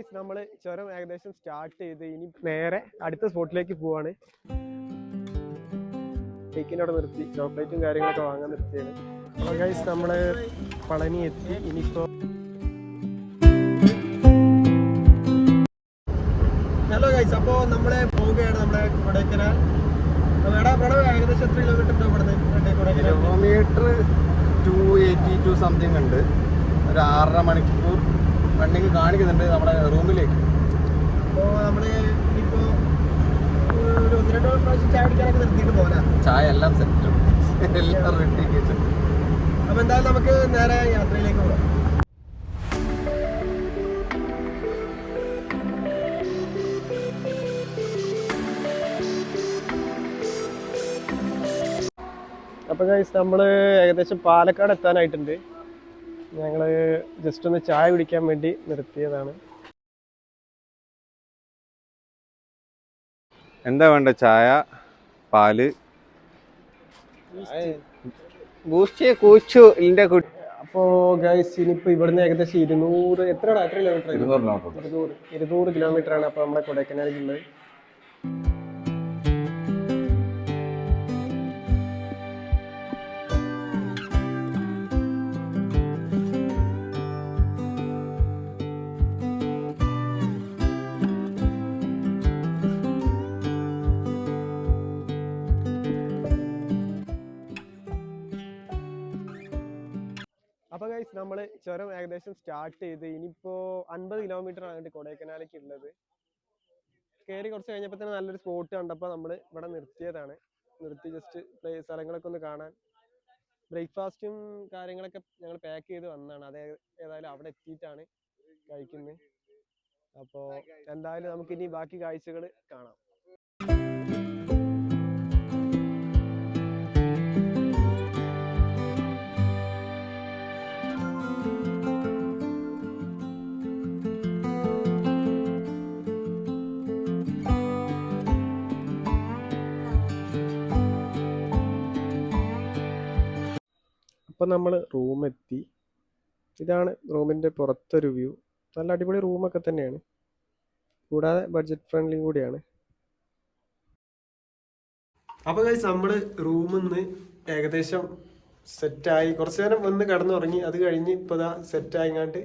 Guys നമ്മൾ ചുരം ഏകദേശം സ്റ്റാർട്ട് ചെയ്ത് ഇനി നേരെ അടുത്ത സ്പോട്ടിലേക്ക് പോവാണ്. കേക്കിനോടെ നിർത്തി ചോക്ലേറ്റും കാര്യങ്ങളൊക്കെ വാങ്ങാൻ നിർത്തിയാണ്. അപ്പോൾ ഗൈസ് നമ്മൾ പളനി എത്തി. ഇനിയിപ്പോൾ ഹലോ ഗൈസ് അപ്പോൾ നമ്മളെ പോവുകയാണ് നമ്മുടെ കൊടൈക്കനാൽ. ഏകദേശം എത്ര kilometre Kodaikanal? Kilometre two eighty two something ഉണ്ട്. ഒരു ആറര മണിക്കൂർ വണ്ടിക്ക് കാണിക്കുന്നുണ്ട് നമ്മുടെ റൂമിലേക്ക്. അപ്പോൾ നമ്മൾ ഇനിയിപ്പോൾ ഒരു ഒന്ന് രണ്ട് പ്രാവശ്യം ചായ കുടിക്കാനൊക്കെ നിർത്തിയിട്ട് പോകാം ചായ എല്ലാം സെറ്റും എല്ലാം റെഡി വെച്ചിട്ടുണ്ട് അപ്പോൾ എന്തായാലും നമുക്ക് നേരെ യാത്രയിലേക്ക് പോകാം. അപ്പോൾ ഗൈസ് നമ്മൾ ഏകദേശം പാലക്കാട് എത്താനായിട്ടുണ്ട്. ഞങ്ങൾ ജസ്റ്റ് ഒന്ന് ചായ കുടിക്കാൻ വേണ്ടി നിർത്തിയതാണ്. എന്താ വേണ്ട ചായ പാൽ? ബൂസ്റ്റ് കൂച്ചു ഇതിന്റെ അപ്പോൾ ഗൈസ് ഇനിയിപ്പോ ഇവിടുന്ന് ഏകദേശം ഇരുന്നൂറ് എത്ര എത്ര കിലോമീറ്റർ ഇരുന്നൂറ് ഇരുന്നൂറ് കിലോമീറ്റർ ആണ് അപ്പൊ നമ്മുടെ കൊടൈക്കനാൽ അപ്പോൾ ഗൈസ് നമ്മൾ ചുരം ഏകദേശം സ്റ്റാർട്ട് ചെയ്ത് ഇനിയിപ്പോ അൻപത് കിലോമീറ്റർ ആണ് കൊടൈക്കനാലേക്ക് ഉള്ളത്. കയറി കുറച്ച് കഴിഞ്ഞപ്പോൾ തന്നെ നല്ലൊരു സ്പോട്ട് കണ്ടപ്പോൾ നമ്മൾ ഇവിടെ നിർത്തിയതാണ്. നിർത്തി ജസ്റ്റ് പ്ലേ സ്ഥലങ്ങളൊക്കെ ഒന്ന് കാണാൻ. ബ്രേക്ക്ഫാസ്റ്റും കാര്യങ്ങളൊക്കെ ഞങ്ങൾ പാക്ക് ചെയ്ത് വന്നതാണ്. അത് ഏതായാലും അവിടെ എത്തിയിട്ടാണ് കഴിക്കുന്നത് അപ്പോൾ എന്തായാലും നമുക്ക് ഇനി ബാക്കി കാഴ്ചകൾ കാണാം. അപ്പോൾ നമ്മൾ റൂമെത്തി ഇതാണ് റൂമിന്റെ പുറത്തൊരു വ്യൂ നല്ല അടിപൊളി റൂമൊക്കെ തന്നെയാണ്. കൂടാതെ ബഡ്ജറ്റ് ഫ്രണ്ട്ലിയും കൂടിയാണ്. അപ്പോൾ കഴിച്ച് നമ്മൾ റൂമിൽ നിന്ന് ഏകദേശം സെറ്റായി കുറച്ച് നേരം വന്ന് കടന്നുറങ്ങി. അത് കഴിഞ്ഞ് ഇപ്പോൾ ഇതാ സെറ്റായിങ്ങാണ്ട്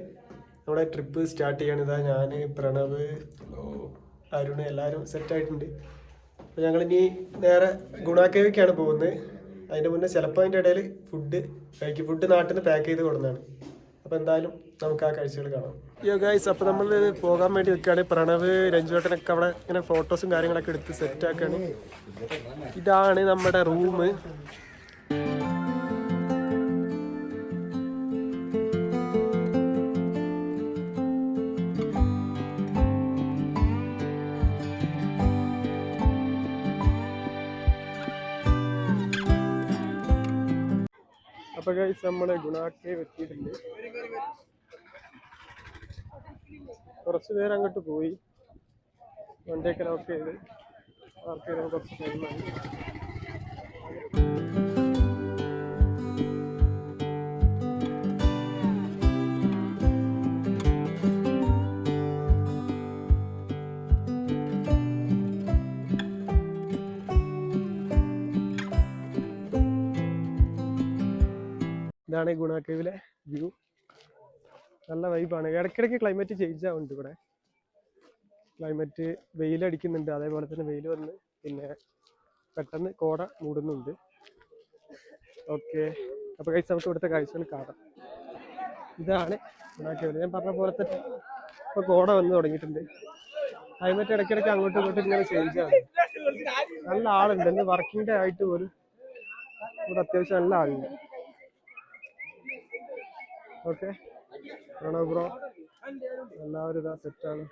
നമ്മുടെ ട്രിപ്പ് സ്റ്റാർട്ട് ചെയ്യാണ്. ഇതാ ഞാൻ പ്രണവ് അരുണ് എല്ലാവരും സെറ്റായിട്ടുണ്ട് അപ്പോൾ ഞങ്ങളിനി നേരെ ഗുണാക്കേവിക്കാണ് പോകുന്നത്. അതിന്റെ മുന്നേ ചിലപ്പോൾ അതിന്റെ ഇടയിൽ ഫുഡ് കഴിക്കും ഫുഡ് നാട്ടിൽ നിന്ന് പാക്ക് ചെയ്ത് കൊടുക്കുന്നതാണ് അപ്പോൾ എന്തായാലും നമുക്ക് ആ കാഴ്ചകൾ കാണാം. യോ ഗൈസ് അപ്പോൾ നമ്മൾ പോകാൻ വേണ്ടി നിൽക്കുകയാണ്. പ്രണവ് രഞ്ജുവേട്ടനൊക്കെ അവിടെ ഇങ്ങനെ ഫോട്ടോസും കാര്യങ്ങളൊക്കെ എടുത്ത് സെറ്റാക്കാണ് ഇതാണ് നമ്മുടെ റൂം ഗൈസ് നമ്മൾ ഗുണാക്കെ എത്തിയിട്ടുണ്ട് കുറച്ച് പേര് അങ്ങോട്ട് പോയി. വണ്ടിയൊക്കെ ലോക്ക് ചെയ്ത് പാർക്ക് ചെയ്ത് കുറച്ച് ഇതാണ് ഈ ഗുണാക്കേവിലെ വ്യൂ. നല്ല വൈബാണ് ഇടയ്ക്കിടയ്ക്ക് ക്ലൈമറ്റ് ചേഞ്ച് ആവുന്നുണ്ട് ഇവിടെ. ക്ലൈമറ്റ് വെയിലടിക്കുന്നുണ്ട് അതേപോലെ തന്നെ വെയിൽ വന്ന് പിന്നെ പെട്ടെന്ന് കോട മൂടുന്നുണ്ട്. ഓക്കെ അപ്പോൾ കഴിച്ച് നമുക്ക് ഇവിടുത്തെ കാഴ്ചകൾ കാണാം. ഇതാണ് ഗുണാക്കേവിൽ ഞാൻ പറഞ്ഞ പോലെ തന്നെ ഇപ്പോൾ കോട വന്ന് തുടങ്ങിയിട്ടുണ്ട്. ക്ലൈമറ്റ് ഇടയ്ക്കിടയ്ക്ക് അങ്ങോട്ടും ഇങ്ങോട്ടും ഇങ്ങനെ ചേഞ്ച് ആണ്. നല്ല ആളുണ്ട്. എന്ത് വർക്കിംഗ് ഡേ ആയിട്ട് പോലും ഇവിടെ അത്യാവശ്യം നല്ല ആളുണ്ട്. ഓക്കെ. പ്രണവ് ബ്രോ? എല്ലാവരും ഇതാ സെറ്റാണ്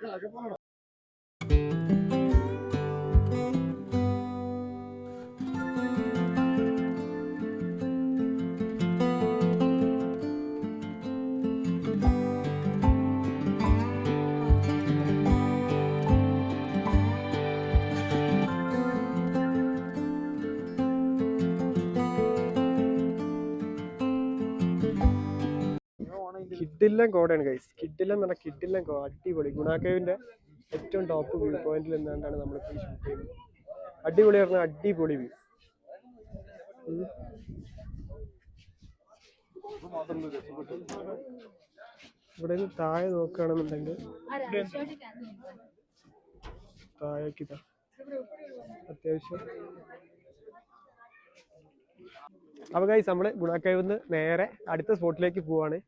കിഡില്ലൻ കോടയാണ് ഗൈസ് കിഡില്ലൻ എന്ന് പറഞ്ഞാൽ കിഡില്ലൻ കോ അടിപൊളി. ഗുണാക്കേവിന്റെ ഏറ്റവും ടോപ്പ് വ്യൂ പോയിന്റിൽ നിന്നാണ്ടാണ് നമ്മളിപ്പോൾ ഈ ഷൂട്ട് ചെയ്യുന്നത്. അടിപൊളി പറഞ്ഞാൽ അടിപൊളി വ്യൂ ഇവിടെ നിന്ന് താഴെ നോക്കുകയാണെന്നുണ്ടെങ്കിൽ താഴേക്ക് ഇതാ അത്യാവശ്യം. അപ്പൊ ഗൈസ് നമ്മൾ ഗുണാക്കേവിന്ന് നേരെ അടുത്ത സ്പോട്ടിലേക്ക് പോവാണ്.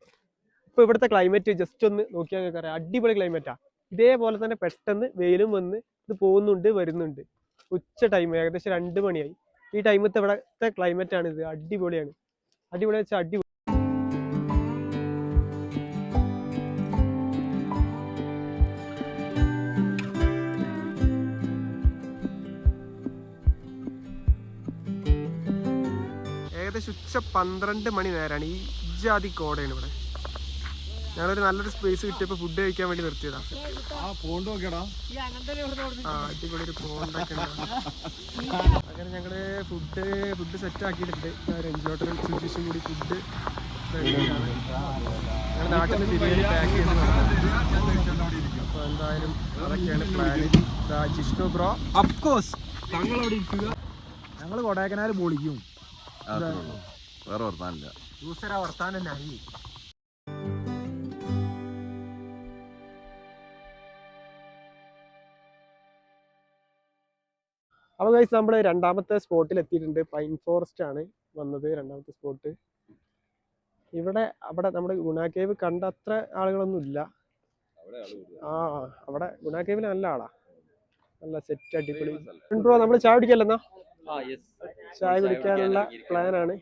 ഇപ്പൊ ഇവിടുത്തെ ക്ലൈമറ്റ് ജസ്റ്റ് ഒന്ന് നോക്കിയാൽ നിങ്ങൾക്ക് അറിയാം. അടിപൊളി ക്ലൈമറ്റാ ഇതേപോലെ തന്നെ പെട്ടെന്ന് വെയിലും വന്ന് ഇത് പോകുന്നുണ്ട് വരുന്നുണ്ട്. ഉച്ച ടൈം ഏകദേശം രണ്ട് മണിയായി. ഈ ടൈമത്തെ ഇവിടുത്തെ ആണ് ഇത്. അടിപൊളിയാണ്. അടിപൊളി വെച്ചാൽ അടിപൊളി ഏകദേശം ഉച്ച പന്ത്രണ്ട് മണി നേരമാണ് ഈ ജാതി കോടയാണ് ഇവിടെ ഞങ്ങളൊരു നല്ലൊരു സ്പേസ് കിട്ടിയപ്പോൾ ഫുഡ് കഴിക്കാൻ വേണ്ടി നിർത്തിയതാ. ആ പോണ്ട് നോക്കിയടാ. ആ അടിപൊളി ഒരു പോണ്ടൊക്കെ അങ്ങനെ ഞങ്ങൾ ഫുഡ് ഫുഡ് സെറ്റ് ആക്കിയിട്ടുണ്ട്. രഞ്ജോട്ടനും സുജീഷും കൂടി ഫുഡ് ഞങ്ങളുടെ നാട്ടിൽ നിന്ന് ബിരിയാണി പാക്ക് ചെയ്ത് അപ്പോൾ എന്തായാലും അതൊക്കെയാണ് പ്ലാൻ ജിഷ്ണു ബ്രോ അഫ്കോഴ്സ് ഞങ്ങൾ കൊടൈക്കനാൽ പൊളിക്കും. വേറെ വർത്താനില്ല. ദൂസരാ വർത്താനം അപ്പോൾ ഗൈസ് നമ്മൾ രണ്ടാമത്തെ സ്പോട്ടിൽ എത്തിയിട്ടുണ്ട്. പൈൻ ഫോറസ്റ്റ് ആണ് വന്നത് രണ്ടാമത്തെ സ്പോട്ട് ഇവിടെ അവിടെ നമ്മുടെ ഗുണ കേവ് കണ്ട അത്ര ആളുകളൊന്നും ഇല്ല. ആ അവിടെ ഗുണ കേവിൽ നല്ല ആളാ. നല്ല സെറ്റ് അടിപൊളി. ബ്രോ നമ്മൾ ചായ കുടിക്കല്ലെന്നാ ചായ കുടിക്കാനുള്ള പ്ലാനാണ്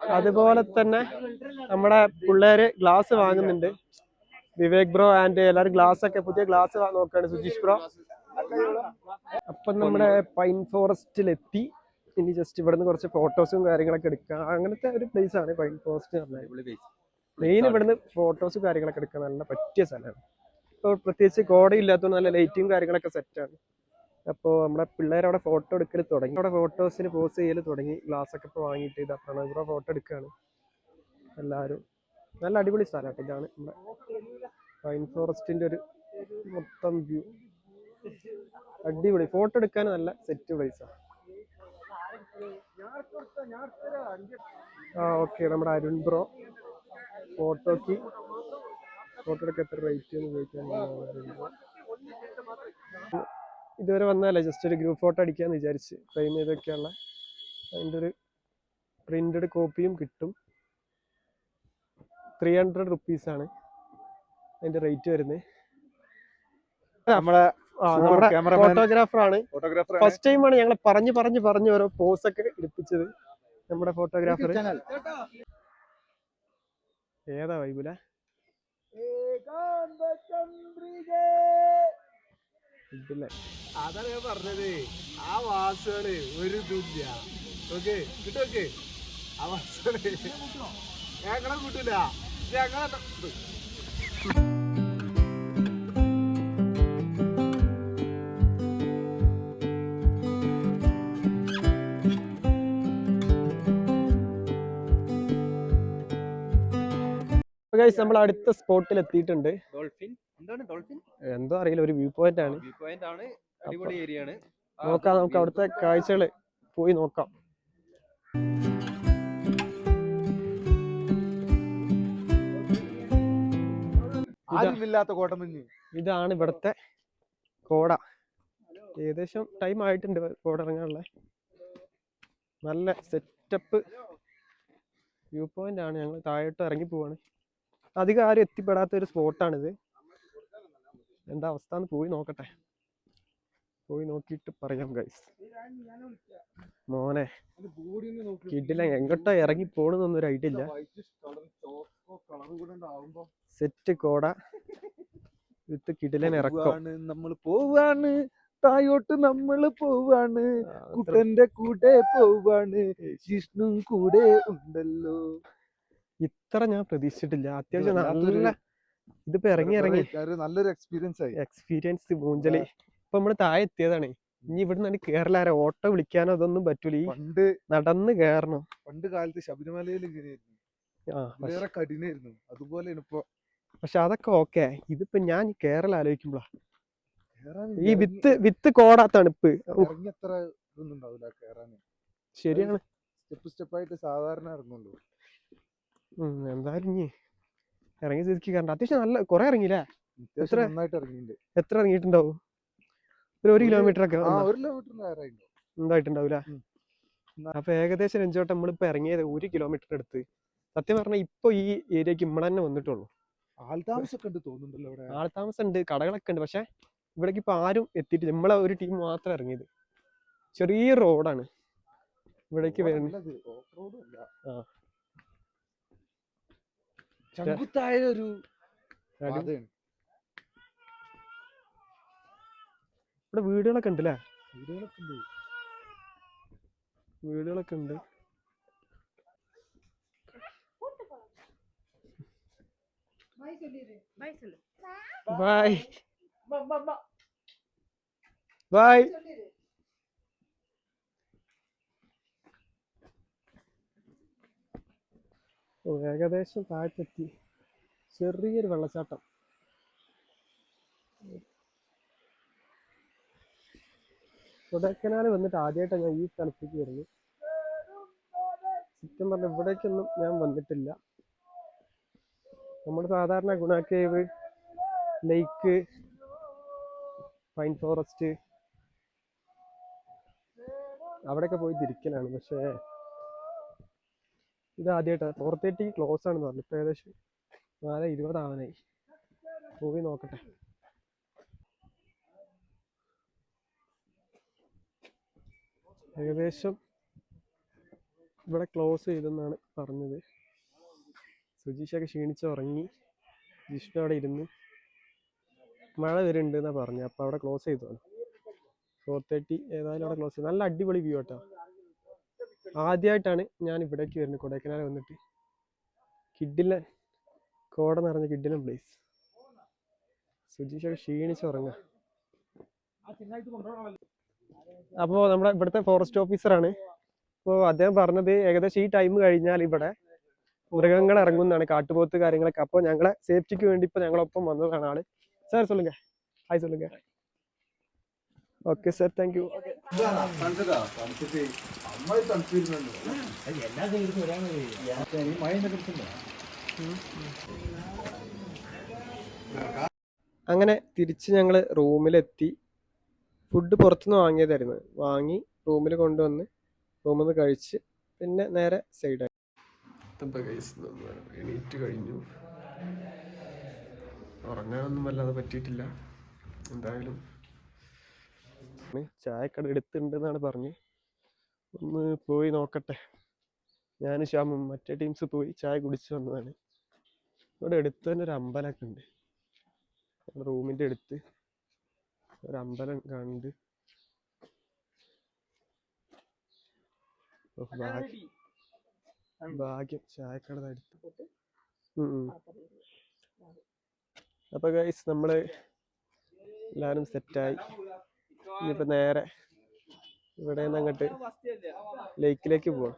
അതുപോലെ തന്നെ നമ്മുടെ പിള്ളേര് ഗ്ലാസ് വാങ്ങുന്നുണ്ട്. വിവേക് ബ്രോ ആൻഡ് എല്ലാരും ഗ്ലാസ് ഒക്കെ പുതിയ ഗ്ലാസ് നോക്കാണ്. സുജീഷ് ബ്രോ അപ്പം നമ്മുടെ പൈൻ ഫോറസ്റ്റിലെത്തി. ഇനി ജസ്റ്റ് ഇവിടുന്ന് കുറച്ച് ഫോട്ടോസും കാര്യങ്ങളൊക്കെ എടുക്കാം. അങ്ങനത്തെ ഒരു പ്ലേസ് ആണ് പൈൻ ഫോറസ്റ്റ് എന്ന് പറഞ്ഞാൽ മെയിൻ ഇവിടുന്ന് ഫോട്ടോസും കാര്യങ്ങളൊക്കെ എടുക്കാൻ നല്ല പറ്റിയ സ്ഥലമാണ് ഇപ്പോൾ പ്രത്യേകിച്ച് കോടയില്ലാത്തതുകൊണ്ട് നല്ല ലൈറ്റും കാര്യങ്ങളൊക്കെ സെറ്റാണ് അപ്പോൾ നമ്മുടെ പിള്ളേർ അവിടെ ഫോട്ടോ എടുക്കൽ തുടങ്ങി. അവിടെ ഫോട്ടോസിന് പോസ് ചെയ്യൽ തുടങ്ങി. ഗ്ലാസ് ഒക്കെ ഇപ്പോൾ വാങ്ങിയിട്ട് ഇതാ പ്രണവ് ഫോട്ടോ എടുക്കുകയാണ് എല്ലാവരും നല്ല അടിപൊളി സ്ഥലമാണ് ഇതാണ് നമ്മുടെ പൈൻ ഫോറസ്റ്റിന്റെ ഒരു മൊത്തം വ്യൂ അടിപൊളി. ഫോട്ടോ എടുക്കാൻ നല്ല സെറ്റ് പ്ലേസാണ് ആ. ഓക്കെ നമ്മുടെ അരുൺ ബ്രോ ഫോട്ടോക്ക് ഫോട്ടോ എടുക്കാൻ എത്ര റേറ്റ് എന്ന് ചോദിക്കാൻ ഇതുവരെ വന്നതല്ലേ? ജസ്റ്റ് ഒരു ഗ്രൂപ്പ് ഫോട്ടോ അടിക്കാന്ന് വിചാരിച്ച് ഫ്രെയിം ചെയ്തൊക്കെയുള്ള അതിന്റെ ഒരു പ്രിന്റഡ് കോപ്പിയും കിട്ടും. ത്രീ ഹൺഡ്രഡ് റുപ്പീസാണ് അതിന്റെ റേറ്റ് വരുന്നത്. നമ്മളെ. ഫോട്ടോഗ്രാഫർ ആണ് ഫോട്ടോഗ്രാഫർ ഫസ്റ്റ് ടൈം ആണ് ഞങ്ങൾ പറഞ്ഞു പറഞ്ഞു പറഞ്ഞു ഓരോ പോസ് ഒക്കെ എടുപ്പിച്ചത്. നമ്മുടെ ഫോട്ടോഗ്രാഫർ ഏതാ വൈബുല അതാണ് ഞാൻ പറഞ്ഞത്. ആ വാസുകൾ ഒരു ഇതുമില്ല ഓക്കെ കിട്ടോക്കെ ആ വാസുകൾ. ഞങ്ങളെ കിട്ടൂല. ഞങ്ങളെ ഗൈസ് നമ്മൾ അടുത്ത സ്പോട്ടിൽ എത്തിയിട്ടുണ്ട്. ഡോൾഫിൻ എന്താണ് ഡോൾഫിൻ എന്തോ അറിയില്ല ഒരു വ്യൂ പോയിന്റ് ആണ്. വ്യൂ പോയിന്റ് ആണ്. അടിപൊളി ഏരിയ ആണ്. നോക്കാം നമുക്ക് അവിടുത്തെ കാഴ്ചകൾ പോയി നോക്കാം. ആരുമില്ലാത്ത കോട്ടമഞ്ഞ് ഇതാണ് ഇവിടത്തെ കോട. ഏകദേശം ടൈം ആയിട്ടുണ്ട് കോട ഇറങ്ങാനുള്ള നല്ല സെറ്റപ്പ് വ്യൂ പോയിന്റ് ആണ്. ഞങ്ങൾ താഴോട്ട് ഇറങ്ങി പോവാണ്. അധികം ആരും എത്തിപ്പെടാത്ത ഒരു സ്പോട്ടാണിത്. എന്താ അവസ്ഥ എന്ന് പോയി നോക്കട്ടെ. പോയി നോക്കിയിട്ട് പറയാം ഗൈസ് മോനെ കിട്ടില്ല എങ്ങോട്ടാ ഇറങ്ങി പോണെന്നൊന്നും ഒരു ഐഡിയ ഇല്ല. സെറ്റ് കോട വിത്ത് കിടിലൻ ഇറക്കം. നമ്മൾ പോവാണ്. തായോട്ട് നമ്മൾ പോവാണ്. കുട്ടന്റെ കൂടെ പോവാണ്. ജിഷ്ണു കൂടെ ഉണ്ടല്ലോ. ഇത്ര ഞാൻ പ്രതീക്ഷിച്ചിട്ടില്ല. അത്യാവശ്യം നല്ല ഇതിപ്പോ ഇറങ്ങി ഇറങ്ങി. നല്ലൊരു എക്സ്പീരിയൻസ് ആയി. എക്സ്പീരിയൻസ് മൂഞ്ചലി ഇപ്പൊ നമ്മൾ താഴെ എത്തിയതാണ്. ഇനി ഇവിടെ ഇവിടുന്ന് കേരളാര ഓട്ടോ വിളിക്കാനോ അതൊന്നും പറ്റൂല. ഈ പണ്ട് നടന്ന് കേറണം. പണ്ട് കാലത്ത് ശബരിമലയിൽ ഇങ്ങനെയായിരുന്നു. വേറെ കഠിനായിരുന്നു. അതുപോലെ ഇപ്പൊ. പക്ഷെ അതൊക്കെ ഓക്കെ. ഇതിപ്പോ ഞാൻ കേരള ആലോചിക്കുമ്പോളാ. ഈ വിത്ത് വിത്ത് കോടാ തണുപ്പ്. ഇതൊന്നും ഉണ്ടാവില്ല കേറാൻ ശരിയാണ്. സ്റ്റെപ്പ് സ്റ്റെപ്പായിട്ട് സാധാരണ ഇറങ്ങുള്ളൂ. എന്തായാലും ഇനി ഇറങ്ങി സ്ഥിതിക്ക് കണ്ട. അത്യാവശ്യം നല്ല കുറെ ഇറങ്ങിയില്ലേ? എത്ര- എത്ര ഇറങ്ങിയിട്ടുണ്ടാവും? ഒരു ഒരു കിലോമീറ്റർ ഒക്കെ ആ ഉണ്ടോ? ഒരു കിലോമീറ്ററിന് നേരമായിട്ടുണ്ടോ എന്തായിട്ടുണ്ടാവൂല ഉം. അപ്പൊ ഏകദേശം രഞ്ജോട്ടം നമ്മളിപ്പോ ഇറങ്ങിയത് ഒരു കിലോമീറ്റർ അടുത്ത്. സത്യം പറഞ്ഞാൽ ഇപ്പൊ ഈ ഏരിയക്ക് ഇമ്മളെ തന്നെ വന്നിട്ടുള്ളൂ. ആൾതാമസം ഉണ്ട് കടകളൊക്കെ ഉണ്ട്. പക്ഷെ ഇവിടേക്ക് ഇപ്പൊ ആരും എത്തിയിട്ടില്ല. നമ്മളെ ഒരു ടീം മാത്രം ഇറങ്ങിയത്. ചെറിയ റോഡാണ് ഇവിടേക്ക് വരുന്നത് ചങ്കുത്തായ ഒരു ഇവിടെ വീടുകളൊക്കെ ഉണ്ട് അല്ലേ വീടുകളൊക്കെ ഉണ്ട്. വീടുകളൊക്കെ ഉണ്ട്. Bye bye. ഓ ഏകദേശം താഴ്ത്തെത്തി. ചെറിയൊരു വെള്ളച്ചാട്ടം. കൊടൈക്കനാൽ വന്നിട്ട് ആദ്യമായിട്ടാണ് ഞാൻ ഈ സ്ഥലത്തേക്ക് വരുന്നത്. സത്യം പറഞ്ഞ ഇവിടേക്കൊന്നും ഞാൻ വന്നിട്ടില്ല. നമ്മൾ സാധാരണ Guna cave cave lake pine forest അവിടെയൊക്കെ പോയി തിരിക്കലാണ് പക്ഷേ ഇത് ആദ്യമായിട്ടാണ് ഫോർ തേർട്ടി ക്ലോസ് ആണെന്ന് പറഞ്ഞു. ഇപ്പോൾ ഏകദേശം നാല് ഇരുപതാവാനായി പോയി നോക്കട്ടെ. ഏകദേശം ഇവിടെ ക്ലോസ് ചെയ്തെന്നാണ് പറഞ്ഞത്. സുജീഷൊക്കെ ക്ഷീണിച്ച് ഉറങ്ങി. ജിഷ്ണു അവിടെ ഇരുന്ന് മഴ വരുന്നുണ്ട് എന്നാ പറഞ്ഞു. അപ്പോൾ അവിടെ ക്ലോസ് ചെയ്തു ഫോർ തേർട്ടി ഏതായാലും അവിടെ ക്ലോസ് ചെയ്തു. നല്ല അടിപൊളി വ്യൂ കേട്ടോ ആദ്യമായിട്ടാണ് ഞാൻ ഇവിടേക്ക് വരുന്നത് കൊടൈക്കനാൽ വന്നിട്ട്. കിഡിലെ കോട നിറഞ്ഞ കിഡിലെ പ്ലേസ് സുജീഷൊക്കെ ക്ഷീണിച്ച് ഉറങ്ങ. അപ്പോ നമ്മുടെ ഇവിടുത്തെ ഫോറസ്റ്റ് ഓഫീസറാണ് അപ്പോ അദ്ദേഹം പറഞ്ഞത് ഏകദേശം ഈ ടൈം കഴിഞ്ഞാൽ ഇവിടെ മൃഗങ്ങൾ ഇറങ്ങുന്നതാണ് കാട്ടുപോത്ത് കാര്യങ്ങളൊക്കെ. അപ്പോൾ ഞങ്ങളെ സേഫ്റ്റിക്ക് വേണ്ടി ഇപ്പൊ ഞങ്ങളൊപ്പം വന്നതാണ് ആൾ. സാർ സൊല്ലുങ്ക ഹായ് സൊല്ലുങ്ക ഓക്കെ സാർ താങ്ക് യു അമ്മായി തണുപ്പിരുന്നുണ്ട് അങ്ങനെ തിരിച്ച് ഞങ്ങൾ റൂമിലെത്തി. ഫുഡ് പുറത്തുനിന്ന് വാങ്ങിയതായിരുന്നു. വാങ്ങി റൂമിൽ കൊണ്ടുവന്ന് റൂമിൽ നിന്ന് കഴിച്ച് പിന്നെ നേരെ സൈഡായി എണീറ്റ് കഴിഞ്ഞു. ഉറങ്ങാനൊന്നും വല്ലാതെ പറ്റിയിട്ടില്ല. എന്തായാലും. ചായക്കട എടുത്തിട്ടുണ്ടെന്നാണ് പറഞ്ഞ്. ഒന്ന് പോയി നോക്കട്ടെ. ഞാൻ ശ്യാമും മറ്റേ ടീംസ് പോയി ചായ കുടിച്ച് വന്നതാണ്. ഇവിടെ അടുത്ത് തന്നെ ഒരു അമ്പലമൊക്കെ ഉണ്ട്. റൂമിന്റെ അടുത്ത് ഒരു അമ്പലം ഓ, ഭാഗ്യം ചായക്കട അടുത്ത്. അപ്പൊ ഗൈസ് നമ്മൾ എല്ലാരും സെറ്റായി ഇനിയിപ്പോ നേരെ ഇവിടെ നിന്ന് അങ്ങോട്ട് ലേക്കിലേക്ക് പോവാം.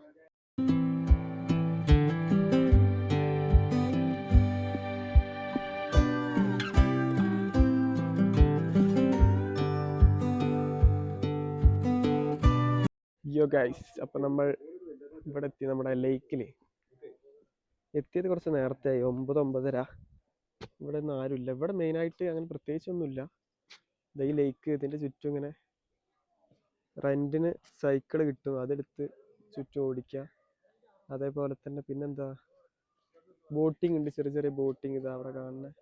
യോ ഗൈസ് അപ്പൊ നമ്മൾ ഇവിടെ എത്തി നമ്മുടെ ലേക്കിൽ. എത്തിയത് കുറച്ച് നേരത്തെ ആയി ഒമ്പത് ഒമ്പതര. ഇവിടെ ഒന്നും ആരുമില്ല. ഇവിടെ മെയിനായിട്ട് അങ്ങനെ പ്രത്യേകിച്ചൊന്നുമില്ല. ഇതാ ഈ ലേക്ക് ഇതിന്റെ ചുറ്റും ഇങ്ങനെ റെന്റിന് സൈക്കിൾ കിട്ടും. അതെടുത്ത് ചുറ്റും ഓടിക്കുക അതേപോലെ തന്നെ പിന്നെന്താ? ബോട്ടിംഗ് ഉണ്ട്. ചെറിയ ചെറിയ ബോട്ടിംഗ് ഇതാ അവിടെ കാണുന്ന.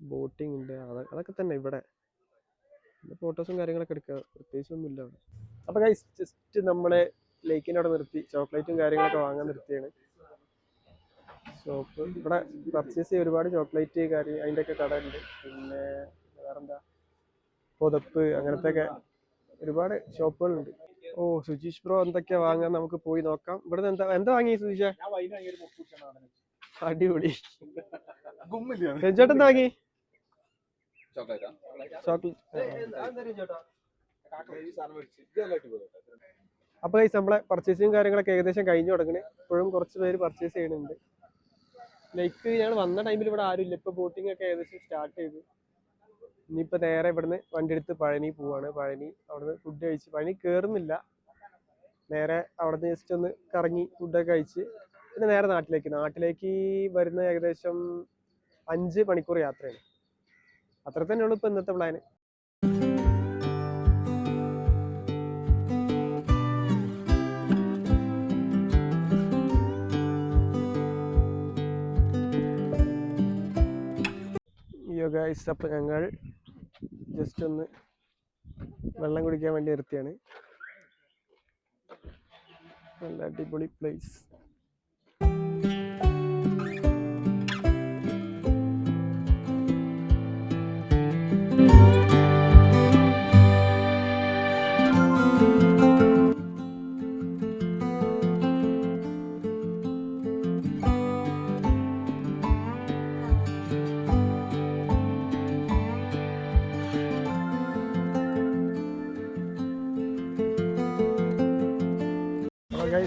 ബോട്ടിംഗ് ഉണ്ട്. അത- അതൊക്കെ തന്നെ ഇവിടെ. ഫോട്ടോസും കാര്യങ്ങളൊക്കെ എടുക്കുക പ്രത്യേകിച്ചൊന്നുമില്ല അവിടെ. അപ്പൊ ഗൈസ് ജസ്റ്റ് നമ്മളെ ലേക്കിന്റെ അവിടെ നിർത്തി. ചോക്ലേറ്റും കാര്യങ്ങളൊക്കെ വാങ്ങാൻ നിർത്തിയാണ്. ഷോപ്പ് ഇവിടെ പർച്ചേസ് ചെയ്യാൻ ഒരുപാട് ചോക്ലേറ്റ് കാര്യം അതിന്റെയൊക്കെ കട ഉണ്ട്. പിന്നെ വേറെന്താ? പുതപ്പ് അങ്ങനത്തെ ഒക്കെ ഒരുപാട് ഷോപ്പുകളുണ്ട്. ഓ സുജീഷ് ബ്രോ എന്തൊക്കെയാ വാങ്ങാൻ നമുക്ക് പോയി നോക്കാം. ഇവിടെ എന്താ എന്താ വാങ്ങി സുജീഷ? അടിപൊളി. ചേട്ടൻ വാങ്ങി? ചോക്ലേറ്റ്? അപ്പൊ ഈ നമ്മളെ പർച്ചേസിങ് കാര്യങ്ങളൊക്കെ ഏകദേശം കഴിഞ്ഞു തുടങ്ങണേ. ഇപ്പോഴും കുറച്ച് പേര് പർച്ചേസ് ചെയ്യണുണ്ട് ലൈക്ക് ഞാൻ വന്ന ടൈമിൽ ഇവിടെ ആരും ഇല്ല ഇപ്പൊ ബോട്ടിംഗ് ഒക്കെ ഏകദേശം സ്റ്റാർട്ട് ചെയ്തു. ഇനിയിപ്പോ നേരെ ഇവിടുന്ന് വണ്ടി എടുത്ത് പഴനി പോവാണ്. പഴനി അവിടുന്ന് ഫുഡ് കഴിച്ച്. പഴനി കേറുന്നില്ല. നേരെ അവിടുന്ന് ജസ്റ്റ് ഒന്ന് കറങ്ങി ഫുഡൊക്കെ കഴിച്ച് പിന്നെ നേരെ നാട്ടിലേക്ക്. നാട്ടിലേക്ക് വരുന്ന ഏകദേശം അഞ്ച് മണിക്കൂർ യാത്രയാണ്. അത്ര തന്നെയുള്ളൂ ഇപ്പൊ ഇന്നത്തെ പ്ലാന് യോ ഗൈസ് അപ്പോൾ ഞങ്ങൾ ജസ്റ്റ് ഒന്ന് വെള്ളം കുടിക്കാൻ വേണ്ടി നിർത്തിയാണ്. നല്ല അടിപൊളി പ്ലേസ്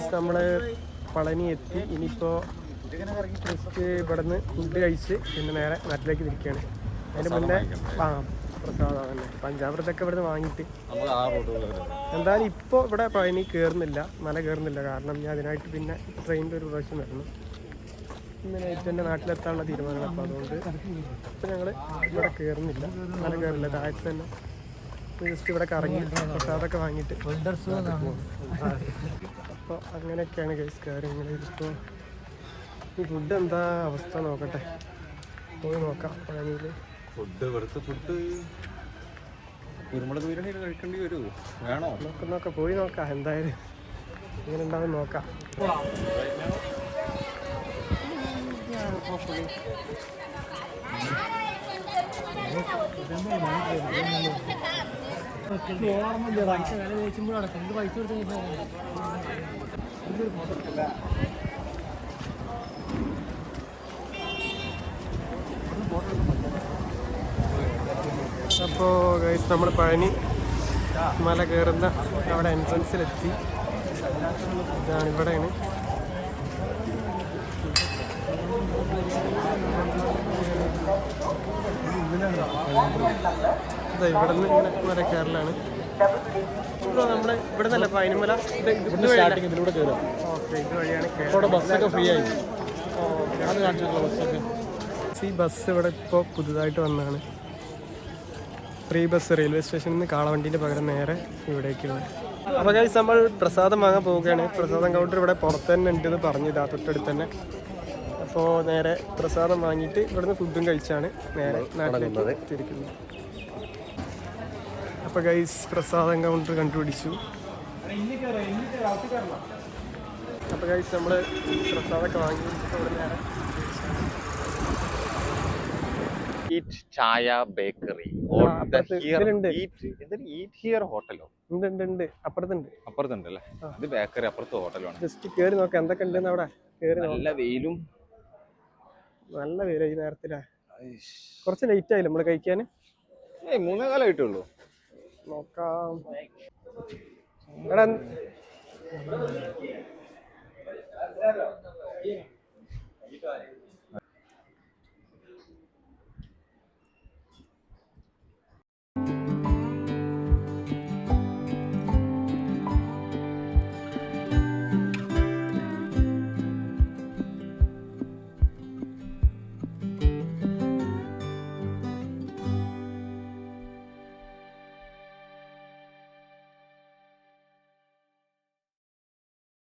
ഗൈസ് നമ്മൾ പളനി എത്തി. ഇനിയിപ്പോൾ ജസ്റ്റ് ഇവിടെ നിന്ന് ഫുഡ് കഴിച്ച് പിന്നെ നേരെ നാട്ടിലേക്ക് തിരിക്കുകയാണ് അതിന്റെ മുന്നേ ആ പ്രസാദമാണ് തന്നെ ഇവിടെ ഇവിടുന്ന് വാങ്ങിയിട്ട്. എന്തായാലും ഇപ്പോൾ ഇവിടെ പഴനി കയറുന്നില്ല മല കയറുന്നില്ല കാരണം ഞാൻ അതിനായിട്ട് പിന്നെ ട്രെയിനിന്റെ ഒരു പ്രാവശ്യം വരണം. ഇന്ന് നൈറ്റ് തന്നെ നാട്ടിലെത്താനുള്ള തീരുമാനമാണ്. അപ്പോൾ അതുകൊണ്ട് ഇപ്പം ഞങ്ങൾ ഇവിടെ കയറുന്നില്ല മല കയറില്ല താഴത്ത് തന്നെ ജസ്റ്റ് ഇവിടെ കറങ്ങി പ്രസാദമൊക്കെ വാങ്ങിയിട്ട് അപ്പോൾ അങ്ങനെയൊക്കെയാണ് ഗൈസ് കാര്യങ്ങൾ ഇപ്പോൾ ഈ ഫുഡ് എന്താ അവസ്ഥ നോക്കട്ടെ. പോയി നോക്കാം പഴനിയിൽ ഫുഡ് ഇവിടുത്തെ ഫുഡ് കുരുമുളക് ബിരിയാണി കഴിക്കേണ്ടി വരുമോ വേണോ? നോക്ക നോക്കാം. പോയി നോക്കാം എന്തായാലും ഇങ്ങനെ ഉണ്ടാവും നോക്കാം അപ്പോൾ ഗൈസ് നമ്മൾ പഴനി മല കയറുന്ന അവിടെ എൻട്രൻസിലെത്തി ഇതാണ് ഇവിടെയാണ്. ഇവിടെ നിന്ന് ഇങ്ങനെ മല കയറലാണ് നമ്മുടെ ഇവിടെ നിന്നല്ല പൈനമല ഇത് ഇത് സ്റ്റാർട്ടിങ് ഇതിലൂടെ കയറാം ഓക്കെ ഇത് വഴിയാണ് ഇവിടെ ബസ്സൊക്കെ ഫ്രീ ആയി. അത് കാണിച്ചിട്ടുള്ള ബസ്സൊക്കെ ഈ ബസ് ഇവിടെ ഇപ്പോൾ പുതുതായിട്ട് വന്നാണ് ഫ്രീ ബസ് റെയിൽവേ സ്റ്റേഷനിൽ നിന്ന് കാളവണ്ടീന്റെ പകരം നേരെ ഇവിടേക്കുള്ള അപ്പോൾ കഴിച്ച് നമ്മൾ പ്രസാദം വാങ്ങാൻ പോവുകയാണ്. പ്രസാദം കൗണ്ടർ ഇവിടെ പുറത്ത് തന്നെ ഉണ്ടെന്ന് പറഞ്ഞു. ഇതാ തൊട്ടടുത്ത് തന്നെ. അപ്പോൾ നേരെ പ്രസാദം വാങ്ങിയിട്ട് ഇവിടുന്ന് ഫുഡും കഴിച്ചാണ് നേരെ നാട്ടിലേക്ക് തിരിക്കുന്നത്. അപ്പോൾ ഗൈസ് പ്രസാദം കൗണ്ടർ കണ്ടുപിടിച്ചു. അപ്പോൾ ഗൈസ് നമ്മൾ പ്രസാദമൊക്കെ വാങ്ങി നേരെ ഈറ്റ് ചായ ബേക്കറി അപ്പുറത്ത് ഇതിലുണ്ട്. ഈറ്റ് ഹിയർ ഹോട്ടലോ ഉണ്ട് ഉണ്ട് ഉണ്ട്. അപ്പുറത്തുണ്ട്. അപ്പുറത്തുണ്ട് അല്ലേ ഇത് ബേക്കറി അപ്പുറത്ത് ഹോട്ടലാണ് ജസ്റ്റ് കേറി നോക്കാം എന്തൊക്കെ ഉണ്ടെന്ന് അവിടെ? കേറി നോക്കാം. നല്ല വെയിലും നല്ല നേരത്തിലാ. കുറച്ച് ലേറ്റ് ആയില്ല നമ്മൾ കഴിക്കാൻ? ഏയ് നോക്കാം. എടാ